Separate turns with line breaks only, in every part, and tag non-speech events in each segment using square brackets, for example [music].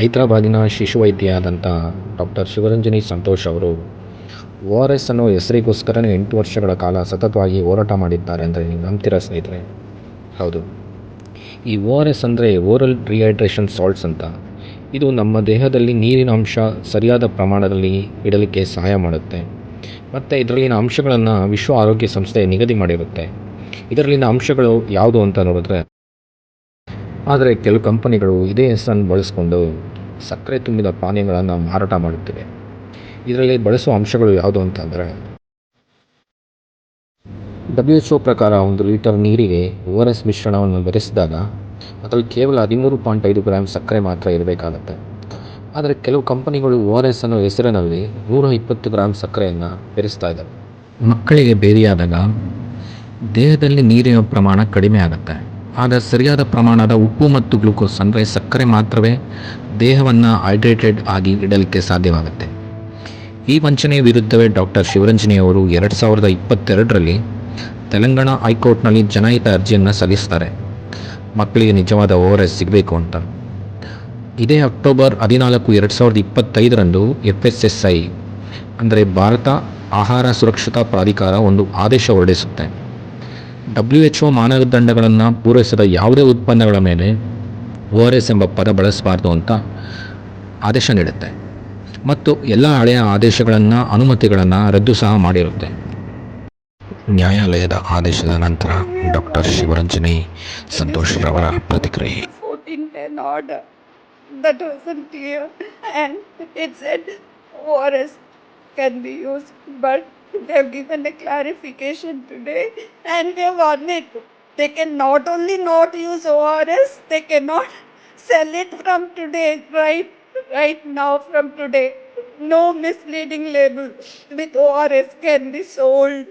ಹೈದರಾಬಾದಿನ ಶಿಶುವೈದ್ಯೆಯಾದಂಥ ಡಾಕ್ಟರ್ ಶಿವರಂಜನಿ ಸಂತೋಷ್ ಅವರು O R S ಅನ್ನೋ ಹೆಸರಿಗೋಸ್ಕರನೇ ಎಂಟು ವರ್ಷಗಳ ಕಾಲ ಸತತವಾಗಿ ಹೋರಾಟ ಮಾಡಿದ್ದಾರೆ ಅಂದರೆ ನೀವು ನಂಬ್ತೀರ ಸ್ನೇಹಿತರೆ? ಹೌದು. ಈ ಓ ಆರ್ ಎಸ್ ಅಂದರೆ ಓರಲ್ ರಿಹೈಡ್ರೇಷನ್ ಸಾಲ್ಟ್ಸ್ ಅಂತ. ಇದು ನಮ್ಮ ದೇಹದಲ್ಲಿ ನೀರಿನ ಅಂಶ ಸರಿಯಾದ ಪ್ರಮಾಣದಲ್ಲಿ ಇಡಲಿಕ್ಕೆ ಸಹಾಯ ಮಾಡುತ್ತೆ. ಮತ್ತು ಇದರಲ್ಲಿನ ಅಂಶಗಳನ್ನು ವಿಶ್ವ ಆರೋಗ್ಯ ಸಂಸ್ಥೆ ನಿಗದಿ ಮಾಡಿರುತ್ತೆ. ಇದರಲ್ಲಿನ ಅಂಶಗಳು ಯಾವುದು ಅಂತ ನೋಡಿದ್ರೆ ಆದರೆ ಕೆಲವು ಕಂಪನಿಗಳು ಇದೇ ಹೆಸರನ್ನು ಬಳಸ್ಕೊಂಡು ಸಕ್ಕರೆ ತುಂಬಿದ ಪಾನೀಯಗಳನ್ನು ಮಾರಾಟ ಮಾಡುತ್ತಿವೆ. ಇದರಲ್ಲಿ ಬಳಸುವ ಅಂಶಗಳು ಯಾವುದು ಅಂತಂದರೆ ಡಬ್ಲ್ಯೂ ಎಚ್ ಪ್ರಕಾರ ಒಂದು ಲೀಟರ್ ನೀರಿಗೆ ಓ ಆರ್ ಎಸ್ ಮಿಶ್ರಣವನ್ನು ಬೆರೆಸಿದಾಗ ಅದರಲ್ಲಿ ಕೇವಲ ಹದಿಮೂರು ಪಾಯಿಂಟ್ ಐದು ಗ್ರಾಮ್ ಸಕ್ಕರೆ ಮಾತ್ರ ಇರಬೇಕಾಗತ್ತೆ. ಆದರೆ ಕೆಲವು ಕಂಪನಿಗಳು ಓ ಆರ್ ಎಸ್ ಅನ್ನೋ ಹೆಸರಿನಲ್ಲಿ ನೂರ ಇಪ್ಪತ್ತು ಗ್ರಾಮ್ ಸಕ್ಕರೆಯನ್ನು ಬೆರೆಸ್ತಾ ಇದ್ದಾರೆ. ಮಕ್ಕಳಿಗೆ ಬೇರೆಯಾದಾಗ ದೇಹದಲ್ಲಿ ನೀರಿನ ಪ್ರಮಾಣ ಕಡಿಮೆ ಆಗುತ್ತೆ. ಆಗ ಸರಿಯಾದ ಪ್ರಮಾಣದ ಉಪ್ಪು ಮತ್ತು ಗ್ಲೂಕೋಸ್ ಅಂದರೆ ಸಕ್ಕರೆ ಮಾತ್ರವೇ ದೇಹವನ್ನು ಹೈಡ್ರೇಟೆಡ್ ಆಗಿ ಇಡಲಿಕ್ಕೆ ಸಾಧ್ಯವಾಗುತ್ತೆ. ಈ ವಂಚನೆಯ ವಿರುದ್ಧವೇ ಡಾಕ್ಟರ್ ಶಿವರಂಜನಿ ಅವರು ಎರಡು ಸಾವಿರದ ಇಪ್ಪತ್ತೆರಡರಲ್ಲಿ ತೆಲಂಗಾಣ ಹೈಕೋರ್ಟ್ನಲ್ಲಿ ಜನಹಿತ ಅರ್ಜಿಯನ್ನು ಸಲ್ಲಿಸ್ತಾರೆ. ಮಕ್ಕಳಿಗೆ ನಿಜವಾದ ಓವರ್ ಎಸ್ ಸಿಗಬೇಕು ಅಂತ. ಇದೇ ಅಕ್ಟೋಬರ್ ಹದಿನಾಲ್ಕು ಎರಡು ಸಾವಿರದ ಇಪ್ಪತ್ತೈದರಂದು ಎಫ್ ಎಸ್ ಎಸ್ ಐ ಅಂದರೆ ಭಾರತ ಆಹಾರ ಸುರಕ್ಷತಾ ಪ್ರಾಧಿಕಾರ ಒಂದು ಆದೇಶ ಹೊರಡಿಸುತ್ತೆ. ಡಬ್ಲ್ಯೂ ಎಚ್ ಒ ಮಾನದಂಡಗಳನ್ನು ಪೂರೈಸದ ಯಾವುದೇ ಉತ್ಪನ್ನಗಳ ಮೇಲೆ ಓ ಆರ್ ಎಸ್ ಎಂಬ ಪದ ಬಳಸಬಾರ್ದು ಅಂತ ಆದೇಶ ನೀಡುತ್ತೆ. ಮತ್ತು ಎಲ್ಲ ಹಳೆಯ ಆದೇಶಗಳನ್ನು, ಅನುಮತಿಗಳನ್ನು ರದ್ದು ಸಹ ಮಾಡಿರುತ್ತೆ. ನ್ಯಾಯಾಲಯದ ಆದೇಶದ ನಂತರ ಡಾಕ್ಟರ್ ಶಿವರಂಜನಿ ಸಂತೋಷ್ ರವರ ಪ್ರತಿಕ್ರಿಯೆ.
1410 order that wasn't clear. And it said ORS can be used, but they have given a clarification today and they have it. They can not only not use ORS, they cannot [laughs] sell it from today, right, right now from today. No misleading label with ORS can be sold.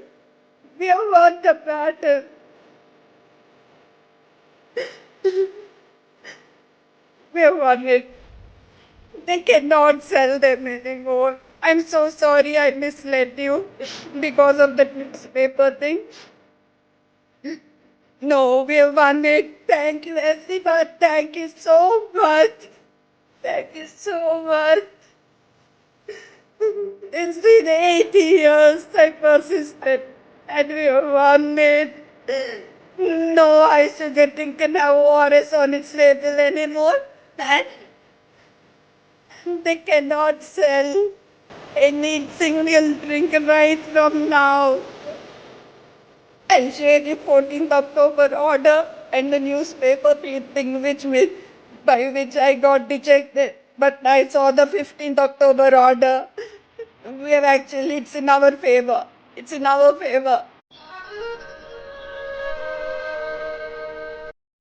We have won the battle. [laughs] We have won it. They cannot sell them anymore. I'm so sorry I misled you because of the newspaper thing. No, we won it. Thank you, everyone. Thank you so much. Thank you so much. It's been 80 years I persisted and we won it. No eye sugar thing can have ORS on its label anymore. And they cannot sell any single drink right from now. I'll share the 14th October order and the newspaper clipping which will, by which I got dejected. But I saw the 15th October order. [laughs] We have actually, it's in our favor. It's in our favor.